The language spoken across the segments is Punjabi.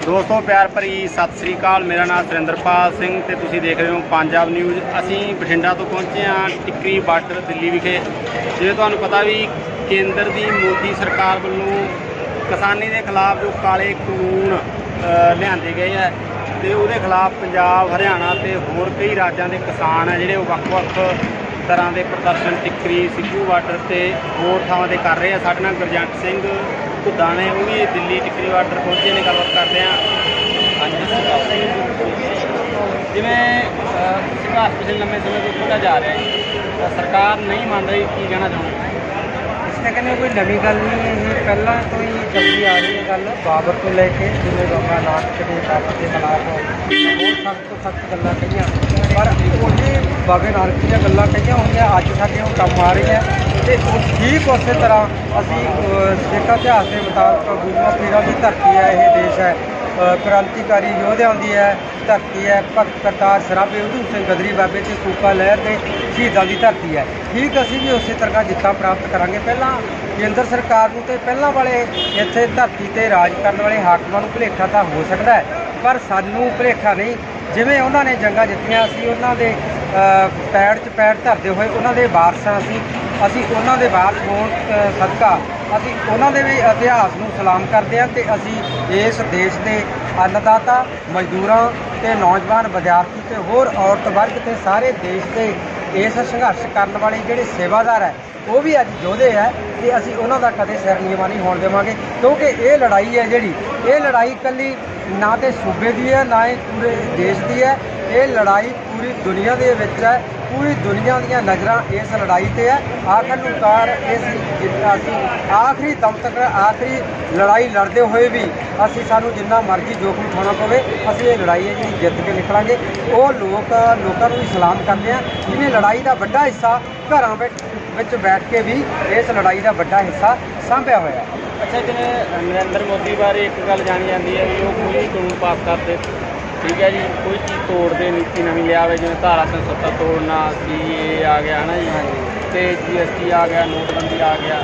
ਦੋਸਤੋ, ਪਿਆਰ ਭਰੀ ਸਤਿ ਸ੍ਰੀ ਅਕਾਲ। ਮੇਰਾ ਨਾਮ ਸੁਰਿੰਦਰਪਾਲ ਸਿੰਘ ਤੇ ਤੁਸੀਂ ਦੇਖ ਰਹੇ ਹੋ ਪੰਜਾਬ ਨਿਊਜ਼। ਅਸੀਂ ਬਠਿੰਡਾ ਤੋਂ ਪਹੁੰਚੇ ਹਾਂ ਟਿੱਕਰੀ ਬਾਰਡਰ ਦਿੱਲੀ ਵਿਖੇ। ਜਿਵੇਂ ਤੁਹਾਨੂੰ ਪਤਾ ਵੀ ਕੇਂਦਰ ਦੀ ਮੋਦੀ ਸਰਕਾਰ ਵੱਲੋਂ ਕਿਸਾਨੀ ਦੇ ਖਿਲਾਫ ਜੋ ਕਾਲੇ ਕਾਨੂੰਨ ਲਿਆਂਦੇ ਗਏ ਹੈ ਤੇ ਉਹਦੇ ਖਿਲਾਫ ਪੰਜਾਬ, ਹਰਿਆਣਾ ਤੇ ਹੋਰ ਕਈ ਰਾਜਾਂ ਦੇ ਕਿਸਾਨ ਹੈ ਜਿਹੜੇ ਉਹ ਵੱਖ-ਵੱਖ ਤਰ੍ਹਾਂ ਦੇ ਪ੍ਰਦਰਸ਼ਨ ਟਿੱਕਰੀ, ਸਿੱਧੂ ਬਾਰਡਰ ਤੇ ਹੋਰ ਥਾਵਾਂ ਤੇ ਕਰ ਰਹੇ ਆ। ਸਾਡੇ ਨਾਲ ਗੁਰਜੰਟ ਸਿੰਘ ਘੁੱਦਾ ਨੇ ਉਹ ਵੀ ਦਿੱਲੀ ਟਿੱਕਰੀ ਬਾਰਡਰ ਪਹੁੰਚੇ ਨੇ ਗੱਲਬਾਤ ਕਰਦੇ ਆ ਹਾਂਜੀ ਜਿਵੇਂ ਸੰਘਰਸ਼ ਪਿਛਲੇ ਲੰਮੇ ਸਮੇਂ ਤੋਂ ਕੀਤਾ ਜਾ ਰਿਹਾ ਹੈ ਤਾਂ ਸਰਕਾਰ ਨਹੀਂ ਮੰਨ ਰਹੀ ਕੀ ਕਹਿਣਾ ਚਾਹੁੰਦੇ ਇਸ ਤੇ ਕਹਿੰਦੇ ਕੋਈ ਨਵੀਂ ਗੱਲ ਨਹੀਂ ਇਹ ਪਹਿਲਾਂ ਤੋਂ ਹੀ ਚੱਲਦੀ ਆ ਰਹੀ ਹੈ ਗੱਲ ਬਾਬਰ ਤੋਂ ਲੈ ਕੇ ਜਿਵੇਂ ਗੰਗਾ ਨਾਨਕ ਦੇ ਤੱਕ ਦੇ ਖਿਲਾਫ ਬਹੁਤ ਸਖਤ ਤੋਂ ਸਖਤ ਗੱਲਾਂ ਕਹੀਆਂ। ਪਰ ਉਹਨੇ ਬਾਬੇ ਨਾਨਕ ਜੀ ਦੀਆਂ ਗੱਲਾਂ ਕਹੀਆਂ ਹੋਈਆਂ ਅੱਜ ਸਾਡੇ ਉਹ ਕੰਮ ਆ ਰਹੀਆਂ ਤੇ ਉਹ ਠੀਕ ਉਸੇ ਤਰ੍ਹਾਂ ਅਸੀਂ ਸਿੱਖ ਇਤਿਹਾਸ ਦੇ ਮੁਤਾਬਕ ਗੁਰੂਆਂ ਪੀਰਾਂ ਦੀ ਧਰਤੀ ਹੈ, ਇਹ ਦੇਸ਼ ਹੈ। ਕ੍ਰਾਂਤੀਕਾਰੀ ਯੋਧਿਆਂ ਦੀ ਹੈ, ਧਰਤੀ ਹੈ, ਭਗਤ ਕਰਤਾਰ ਸਰਾਭੇ ਉਧਮ ਸਿੰਘ ਗਦਰੀ ਬਾਬੇ ਤੇ ਸੂਪਾ ਲਹਿਰ ਦੇ ਸ਼ਹੀਦਾਂ ਦੀ ਧਰਤੀ ਹੈ। ਠੀਕ ਅਸੀਂ ਵੀ ਉਸੇ ਤਰ੍ਹਾਂ ਜਿੱਤਾਂ ਪ੍ਰਾਪਤ ਕਰਾਂਗੇ। ਪਹਿਲਾਂ ਕੇਂਦਰ ਸਰਕਾਰ ਨੂੰ ਤੇ ਪਹਿਲਾਂ ਵਾਲੇ ਇੱਥੇ ਧਰਤੀ ਤੇ ਰਾਜ ਕਰਨ ਵਾਲੇ ਹਾਕਮਾਂ ਨੂੰ ਭੁਲੇਖਾ ਤਾਂ ਹੋ ਸਕਦਾ ਹੈ, ਪਰ ਸਾਨੂੰ ਭੁਲੇਖਾ ਨਹੀਂ। ਜਿਵੇਂ ਉਹਨਾਂ ਨੇ ਜੰਗਾਂ ਜਿੱਤੀਆਂ ਅਸੀਂ ਉਹਨਾਂ ਦੇ ਪੈੜ 'ਚ ਪੈੜ ਧਰਦੇ ਹੋਏ ਉਹਨਾਂ ਦੇ ਵਾਰਸਾਂ ਅਸੀਂ। ਅਸੀਂ ਉਹਨਾਂ ਦੇ ਵਾਰਸ ਹੋਣ ਸਦਕਾ ਅਸੀਂ ਉਹਨਾਂ ਦੇ ਵੀ ਇਤਿਹਾਸ ਨੂੰ ਸਲਾਮ ਕਰਦੇ ਹਾਂ ਤੇ ਅਸੀਂ ਇਸ ਦੇਸ਼ ਦੇ ਅੰਨਦਾਤਾ, ਮਜ਼ਦੂਰਾਂ ਤੇ ਨੌਜਵਾਨ ਵਿਦਿਆਰਥੀ ਤੇ ਹੋਰ ਔਰਤ ਵਰਗ ਤੇ ਸਾਰੇ ਦੇਸ਼ ਦੇ ਇਸ ਸੰਘਰਸ਼ ਕਰਨ ਵਾਲੇ ਜਿਹੜੇ ਸੇਵਾਦਾਰ ਹੈ, ਉਹ ਵੀ ਅੱਜ ਯੋਧੇ ਹੈ ਤੇ ਅਸੀਂ ਉਹਨਾਂ ਦਾ ਕਦੇ ਸਿਰ ਨੀਵਾਂ ਨਹੀਂ ਹੋਣ ਦੇਵਾਂਗੇ। ਕਿਉਂਕਿ ਇਹ ਲੜਾਈ ਹੈ ਜਿਹੜੀ, ਇਹ ਲੜਾਈ ਇਕੱਲੀ ਨਾ ਤੇ ਸੂਬੇ ਦੀ ਹੈ, ਨਾ ਹੀ ਪੂਰੇ ਦੇਸ਼ ਦੀ ਹੈ। ਇਹ ਲੜਾਈ ਪੂਰੀ ਦੁਨੀਆ ਦੇ ਵਿੱਚ ਹੈ, ਪੂਰੀ ਦੁਨੀਆ ਦੀਆਂ ਨਜ਼ਰਾਂ ਇਸ ਲੜਾਈ ਤੇ ਹੈ। ਆਖਰ ਨੂੰ ਕਾਰ ਇਸ ਜਿੱਤ- ਅਸੀਂ ਆਖਰੀ ਦਮ ਤੱਕ, ਆਖਰੀ ਲੜਾਈ ਲੜਦੇ ਹੋਏ ਵੀ ਅਸੀਂ ਸਾਨੂੰ ਜਿੰਨਾ ਮਰਜ਼ੀ ਜੋਖਮ ਉਠਾਉਣਾ ਪਵੇ, ਅਸੀਂ ਇਹ ਲੜਾਈ ਹੈ ਜਿਹੜੀ ਜਿੱਤ ਕੇ ਨਿਕਲਾਂਗੇ। ਉਹ ਲੋਕ, ਲੋਕਾਂ ਨੂੰ ਵੀ ਸਲਾਮ ਕਰਦੇ ਆ ਜਿਹਨੇ ਲੜਾਈ ਦਾ ਵੱਡਾ ਹਿੱਸਾ ਘਰਾਂ ਵਿੱਚ ਵਿੱਚ ਬੈਠ ਕੇ ਵੀ ਇਸ ਲੜਾਈ ਦਾ ਵੱਡਾ ਹਿੱਸਾ ਸਾਂਭਿਆ ਹੋਇਆ ਹੈ। ਅੱਛਾ, ਜਿਵੇਂ ਨਰਿੰਦਰ ਮੋਦੀ ਬਾਰੇ ਇੱਕ ਗੱਲ ਜਾਣੀ ਜਾਂਦੀ ਹੈ ਵੀ ਉਹ ਕੋਈ ਕਾਨੂੰਨ ਪਾਸ ਕਰਦੇ। ਠੀਕ ਹੈ ਜੀ ਕੋਈ ਚੀਜ਼ ਤੋੜਦੇ ਨੀਤੀ ਨਵੀਂ ਲਿਆਵੇ ਜਿਵੇਂ ਧਾਰਾ 370 ਤੋੜਨਾ ਸੀਏ ਆ ਗਿਆ ਹਨਾ ਜੀ? ਤੇ ਜੀਐਸਟੀ ਆ ਗਿਆ ਨੋਟਬੰਦੀ ਆ ਗਿਆ।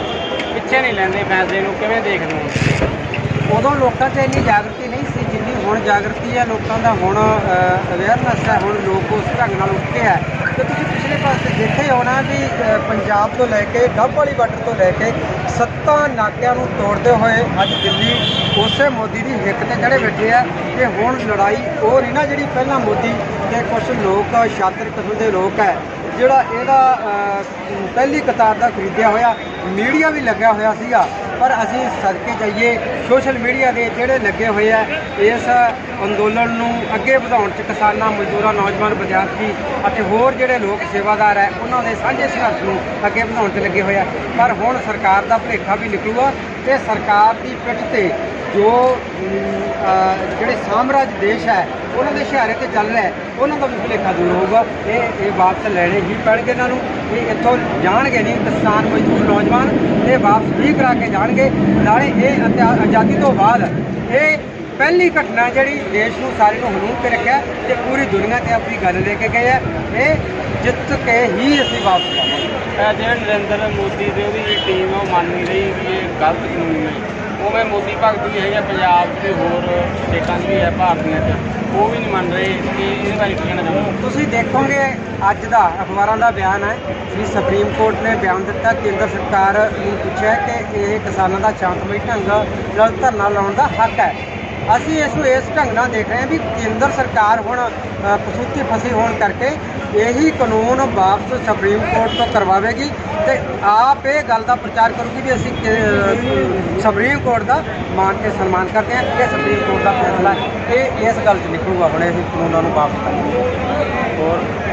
ਪਿੱਛੇ ਨਹੀਂ ਲੈਂਦੇ ਫੈਸਲੇ ਨੂੰ ਕਿਵੇਂ ਦੇਖਦੇ ਹੋ? ਉਦੋਂ ਲੋਕਾਂ 'ਚ ਇੰਨੀ ਜਾਗਰਤੀ ਨਹੀਂ ਸੀ ਜਿੰਨੀ ਹੁਣ ਜਾਗਰਤੀ ਹੈ ਲੋਕਾਂ ਦਾ ਹੁਣ ਅਵੇਅਰਨੈਸ ਹੈ ਹੁਣ ਲੋਕ ਉਸ ਢੰਗ ਨਾਲ ਉੱਠੇ ਹੈ। ਤੇ ਤੁਸੀਂ ਪਿਛਲੇ ਪਾਸੇ ਦੇਖਿਆ ਹੀ ਹੋਣਾ ਵੀ ਪੰਜਾਬ ਤੋਂ ਲੈ ਕੇ ਡੱਬ ਵਾਲੀ ਬਾਰਡਰ ਤੋਂ ਲੈ ਕੇ ਸੱਤਾਂ ਨਾਕਿਆਂ ਨੂੰ ਤੋੜਦੇ ਹੋਏ ਅੱਜ ਦਿੱਲੀ ਉਸੇ ਮੋਦੀ ਦੀ ਹਿੱਕ ਤੇ ਚੜੇ ਬੈਠੇ ਆ ਤੇ ਹੁਣ ਲੜਾਈ ਉਹ ਨਹੀਂ ਨਾ ਜਿਹੜੀ ਪਹਿਲਾਂ ਮੋਦੀ ਦੇ ਕੁਝ ਲੋਕ ਛਾਤਰ ਕਿਸਮ ਦੇ ਲੋਕ ਹੈ ਜਿਹੜਾ ਇਹਦਾ ਪਹਿਲੀ ਕਤਾਰ ਦਾ ਖਰੀਦਿਆ ਹੋਇਆ, ਮੀਡੀਆ ਵੀ ਲੱਗਿਆ ਹੋਇਆ ਸੀਗਾ। ਪਰ ਅਸੀਂ ਸਦਕੇ ਜਾਈਏ, ਸੋਸ਼ਲ ਮੀਡੀਆ ਦੇ ਜਿਹੜੇ ਲੱਗੇ ਹੋਏ ਆ, ਇਸ ਅੰਦੋਲਨ ਨੂੰ ਅੱਗੇ ਵਧਾਉਣ 'ਚ ਕਿਸਾਨਾਂ, ਮਜ਼ਦੂਰਾਂ, ਨੌਜਵਾਨ, ਵਿਦਿਆਰਥੀ ਅਤੇ ਹੋਰ ਜਿਹੜੇ ਲੋਕ ਸੇਵਾਦਾਰ ਹੈ, ਉਹਨਾਂ ਦੇ ਸਾਂਝੇ ਸੰਘਰਸ਼ ਨੂੰ ਅੱਗੇ ਵਧਾਉਣ 'ਚ ਲੱਗੇ ਹੋਏ ਆ। ਪਰ ਹੁਣ ਸਰਕਾਰ ਦਾ ਭੁਲੇਖਾ ਵੀ ਨਿਕਲੂਗਾ ਤੇ ਸਰਕਾਰ ਦੀ ਪਿੱਠ ਤੇ ਜੋ ਜਿਹੜੇ ਸਾਮਰਾਜ ਦੇਸ਼ ਹੈ, ਉਹਨਾਂ ਦੇ ਇਸ਼ਾਰੇ ਤੇ ਚੱਲ ਰਿਹਾ ਉਹਨਾਂ ਦਾ ਵੀ ਭੁਲੇਖਾ ਦੂਰ ਹੋਊਗਾ। ਇਹ ਇਹ ਵਾਪਸ ਲੈਣੇ ਹੀ ਪੈਣਗੇ ਇਹਨਾਂ ਨੂੰ। ਇਹ ਇੱਥੋਂ ਜਾਣਗੇ ਨਹੀਂ ਕਿਸਾਨ, ਮਜ਼ਦੂਰ, ਨੌਜਵਾਨ, ਇਹ ਵਾਪਸ ਵੀ ਕਰਾ ਕੇ ਜਾਣਗੇ। ਨਾਲੇ ਇਹ ਆਜ਼ਾਦੀ ਤੋਂ ਬਾਅਦ ਇਹ ਪਹਿਲੀ ਘਟਨਾ ਜਿਹੜੀ ਦੇਸ਼ ਨੂੰ ਸਾਰੇ ਨੂੰ ਹਲੂਣ ਤੇ ਰੱਖਿਆ ਤੇ ਪੂਰੀ ਦੁਨੀਆ ਤੇ ਆਪਣੀ ਗੱਲ ਲੈ ਕੇ ਗਏ ਆ। ਇਹ ਜਿੱਤ ਕੇ ਹੀ ਅਸੀਂ ਵਾਪਸ ਇਹ ਜਿਹੜੇ ਨਰਿੰਦਰ ਮੋਦੀ ਦੇ ਉਹਦੀ ਜਿਹੜੀ ਟੀਮ ਉਹ ਮੰਨ ਨਹੀਂ ਰਹੀ ਵੀ ਇਹ ਗਲਤ ਕਾਨੂੰਨ ਨੇ। ਉਵੇਂ ਮੋਦੀ ਭਗਤ ਵੀ ਹੈਗਾ ਪੰਜਾਬ ਤੇ ਹੋਰ ਸਟੇਟਾਂ 'ਚ ਵੀ ਹੈ ਭਾਰਤੀਆਂ 'ਚ। ਉਹ ਵੀ ਨਹੀਂ ਮੰਨ ਰਹੇ ਕਿ ਇਹਦੇ ਬਾਰੇ ਕੀ ਕਹਿਣਾ ਚਾਹੁੰਦੇ? ਹੋ? ਤੁਸੀਂ ਦੇਖੋਗੇ ਅੱਜ ਦਾ ਅਖਬਾਰਾਂ ਦਾ ਬਿਆਨ ਹੈ ਵੀ ਸੁਪਰੀਮ ਕੋਰਟ ਨੇ ਬਿਆਨ ਦਿੱਤਾ ਕੇਂਦਰ ਸਰਕਾਰ ਨੂੰ ਪੁੱਛਿਆ ਕਿ ਇਹ ਕਿਸਾਨਾਂ ਦਾ ਸ਼ਾਂਤਮਈ ਢੰਗ ਨਾਲ ਧਰਨਾ ਲਾਉਣ ਦਾ ਹੱਕ ਹੈ। ਅਸੀਂ ਇਸ ਨੂੰ ਇਸ ਢੰਗ ਨਾਲ ਦੇਖ ਰਹੇ ਹਾਂ ਵੀ ਕੇਂਦਰ ਸਰਕਾਰ ਹੁਣ ਅ, ਕਸੂਤੀ ਫਸੀ ਹੋਣ ਕਰਕੇ ਇਹੀ ਕਾਨੂੰਨ ਵਾਪਸ ਸੁਪਰੀਮ ਕੋਰਟ ਤੋਂ ਕਰਵਾਵੇਗੀ ਤੇ ਆਪ ਇਹ ਗੱਲ ਦਾ ਪ੍ਰਚਾਰ ਕਰੂਗੀ ਵੀ ਅਸੀਂ ਸੁਪਰੀਮ ਕੋਰਟ ਦਾ ਮਾਨ ਕੇ ਸਨਮਾਨ ਕਰਦੇ ਹਾਂ ਇਹ ਸੁਪਰੀਮ ਕੋਰਟ ਦਾ ਫੈਸਲਾ ਇਹ ਇਸ ਗੱਲ 'ਚ ਨਿਕਲੂਗਾ ਹੁਣ ਇਹ ਕਾਨੂੰਨਾਂ ਨੂੰ ਵਾਪਸ ਕਰਨਾ। ਹੋਰ?